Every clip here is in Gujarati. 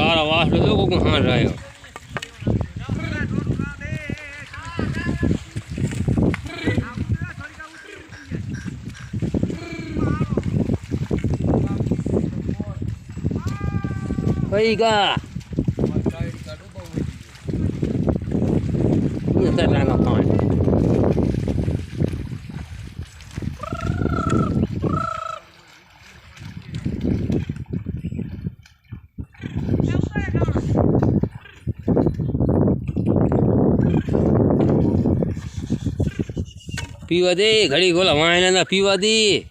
તારા વાસડો જો કોક હાર રહ્યો કઈ ગા લાગા પાણી. પીવા દે ઘડી ગોલા વાયના પીવા દે.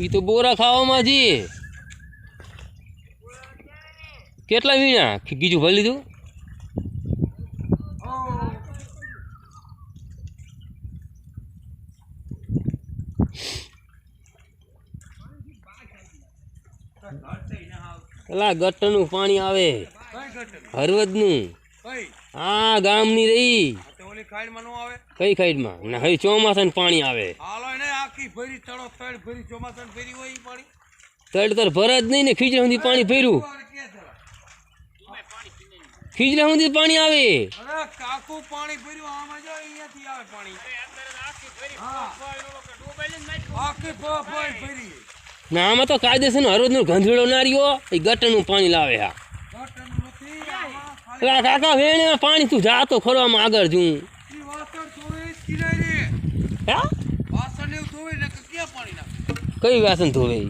ઈ તો બોરા ખાવામાં જી કેટલા વીણા? કીજું ભરી લીધું? પેલા ગટરનું પાણી આવે. હરવદનું. આ ગામની રહી. ઓલી ખાઈડમાં નો આવે? કઈ સાઈડમાં ના પાણી આવે. હાલો એને આખી ભરી તળો તળ ભરી ચોમાસા ભરી હોય પાણી. તડ તર ભરે જ નહીં ને ખીજરા સુધી પાણી ભર્યું. અરે ક્યાં જરા? ખીજડા સુધી પાણી આવે. અરે કાકુ પાણી ભર્યું આમાં જો અહીંયાથી આવે પાણી. હા. આખી ફ- ફ- ભરી. ના આમાં તો કાયદેસરનો નું ગંધેડો નાર્યો એ ગટરનું પાણી લાવે હા. કાકા વેણે પાણી તું જાતો ખરવામાં આગળ જું કઈ વાસણ ધોવે?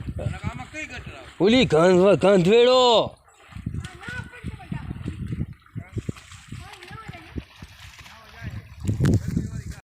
ઓલી ગંધ ગંધવેડો.